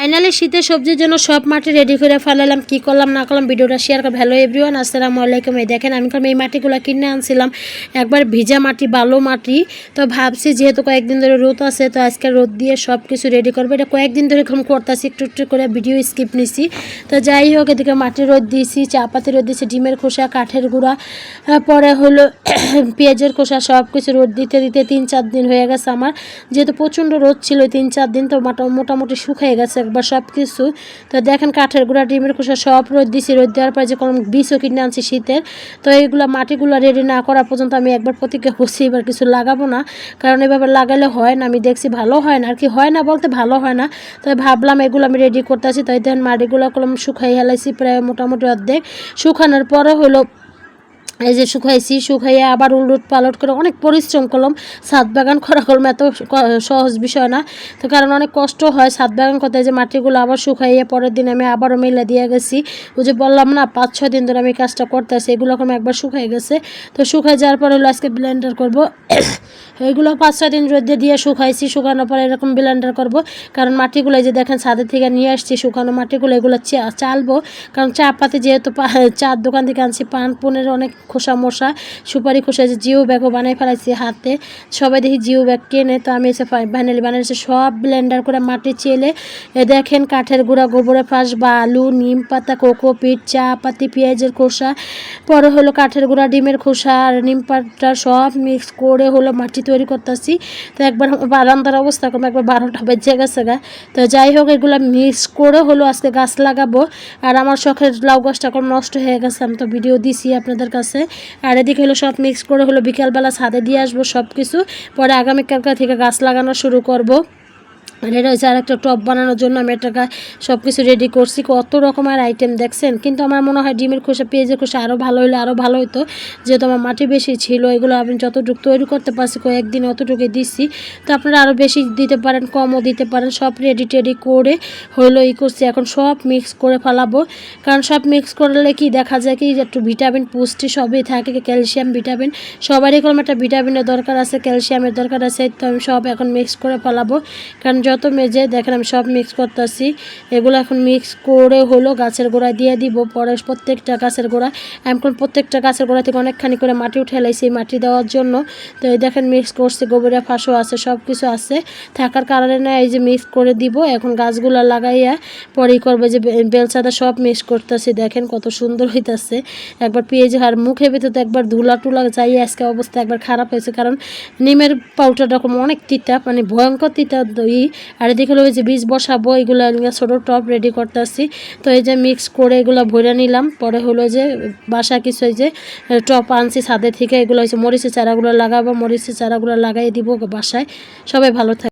Finally শীতের সবজির জন্য সব মাটি রেডি করে ফেলালাম। কি করলাম, না করলাম, ভিডিওটা শেয়ার করে হ্যালো এভরিওয়ান আসসালামু আলাইকুম। এই দেখেন, আমি এই মাটিগুলো কিনে আনছিলাম। একবার ভিজা মাটি, বালো মাটি। তো ভাবছি যেহেতু কয়েকদিন ধরে রোদ আছে, তো আজকে রোদ দিয়ে সব কিছু রেডি করব। এটা কয়েকদিন ধরে এরকম করতেছি, একটু একটু করে ভিডিও স্কিপ নিছি। তো যাই হোক, এদিকে মাটি রোদ দিয়েছি, চাপাতি রোদ দিয়েছি, ডিমের খোসা, কাঠের গুঁড়া। পরে হলো পেঁয়াজের খোসা সব কিছু রোদ দিতে দিতে তিন চার দিন হয়ে গেছে আমার। যেহেতু প্রচণ্ড রোদ ছিল, তিন চার দিন তো মোটা- মোটামুটি শুকিয়ে গেছে একবার সব কিছু। তো দেখেন কাঠের গুঁড়া, ডিমের খোসা সব রোদ দিছি। রোদ দেওয়ার পরে যে কোনো বীজও কিনে আনছি শীতের। তো এইগুলো মাটিগুলো রেডি না করা পর্যন্ত আমি একবার প্রতিজ্ঞা করছি, এবার কিছু লাগাবো না। কারণ এভাবে লাগালে হয় না, আমি দেখছি ভালো হয় না। আর কি হয় না বলতে ভালো হয় না। তো ভাবলাম এগুলো আমি রেডি করতেছি তাই দেখেন মাটিগুলো কলম শুকাই হেলাইছি প্রায় মোটামুটি অর্ধেক। শুকানোর পরে হলো এই যে শুকাইছি, শুকাইয়ে আবার উলট পালট করে অনেক পরিশ্রম করলাম। ছাদ বাগান করা করলাম, এত সহজ বিষয় না। তো কারণ অনেক কষ্ট হয় ছাদ বাগান করতে যে মাটিগুলো আবার শুকাইয়ে পরের দিন আমি আবারও মেলে দিয়ে গেছি। ওই যে বললাম না, পাঁচ, ছয় দিন ধরে আমি কাজটা করতেছি, এগুলো এখন একবার শুকাই গেছে। তো শুকাই যাওয়ার পরে হলো আজকে ব্লেন্ডার করব। এইগুলো পাঁচ, ছয় দিন রোদে দিয়ে শুকাইছি, শুকানোর পরে এরকম ব্লেন্ডার করব। কারণ মাটিগুলো যে দেখেন ছাদের থেকে নিয়ে আসছি, শুকানো মাটিগুলো এগুলো চালবো। কারণ চা পাতে যেহেতু চার দোকান থেকে আনছি পান পুনের অনেক খোসা মশা, সুপারি খোসা যে জিও ব্যাগও বানাই ফেলাইছি হাতে। সবাই দেখি জিও ব্যাগ কেনে, তো আমি এসে ফাইনালি বানিয়েছি সব ব্লেন্ডার করে মাটি চেলে। দেখেন কাঠের গুঁড়া, গোবরের ফাঁস বা আলু নিম পাতা কোকোপিট চা, পাতি, পেঁয়াজের খোসা। পরে হলো কাঠের গুঁড়া, ডিমের খোসা আর নিম পাতা সব মিক্স করে হলো মাটি তৈরি করতেছি। তো একবার বারান্দার অবস্থা কম, একবার বারোটা বেজে গেছে গা। তো যাই হোক, এগুলো মিক্স করে হলো আজকে গাছ লাগাবো। আর আমার শখের লাউ গাছটা কম নষ্ট হয়ে গেছে, আমি তো ভিডিও দিছি আপনাদের কাছে। আর এদিকে হলো সব মিক্স করে হলো বিকালবেলা ছাদে দিয়ে আসব সব কিছু পরে আগামীকালকার থেকে গাছ লাগানো শুরু করব। আর এটা হচ্ছে আরেকটা টপ বানানোর জন্য আমি এটা সব কিছু রেডি করছি। কত রকমের আইটেম দেখছেন? কিন্তু আমার মনে হয় ডিমের খোসা, পেঁয়াজের খোসা আরও ভালো হলে আরও ভালো হতো যেহেতু আমার মাটি বেশি ছিল, এগুলো আমি যতটুকু তৈরি করতে পারছি, কয়েকদিন অতটুকু দিচ্ছি। তো আপনারা আরও বেশি দিতে পারেন, কমও দিতে পারেন। সব রেডি টেডি করে হইল ই করছি। এখন সব মিক্স করে ফেলাবো। কারণ সব মিক্স করলে কি দেখা যায় কি একটু ভিটামিন পুষ্টি সবই থাকে ক্যালসিয়াম ভিটামিন সবারই কোনো একটা ভিটামিনের দরকার আছে ক্যালসিয়ামের দরকার আছে, তো আমি সব এখন মিক্স করে ফেলাবো। কারণ যত মেজে দেখেন আমি সব মিক্স করতেছি। এগুলো এখন মিক্স করে হলো গাছের গোড়ায় দিয়ে দিব। পরে প্রত্যেকটা গাছের গোড়া এখন প্রত্যেকটা গাছের গোড়া থেকে অনেকখানি করে মাটি উঠে লাইছি এই মাটি দেওয়ার জন্য। তো এই দেখেন মিক্স করছি, গোবরের ফাঁসও আছে সব কিছু আছে। থাকার কারণে না এই যে মিক্স করে দিব। এখন গাছগুলো লাগাইয়া পরেই করবে যে বেলচাদা সব মিক্স করতেছি। দেখেন কত সুন্দর হইতাছে। একবার পেঁয়াজ আর মুখে ভিতরে তো একবার ধুলা টুলা যাই, আজকে অবস্থা একবার খারাপ হয়েছে। কারণ নিমের পাউডার রকম অনেক তিতা মানে ভয়ঙ্কর তিতা ই আর এদিকে যে বীজ বসাবো, এগুলো ছোটো টপ রেডি করতেছি। তো এই যে মিক্স করে এগুলো ভরে নিলাম, পরে হলো যে বাসা কিছু যে টপ আনছি ছাদের থেকে, এগুলো হয়েছে মরিচের চারাগুলো লাগাবো, মরিচের চারাগুলো লাগাই দিব বাসায়। সবাই ভালো থাকে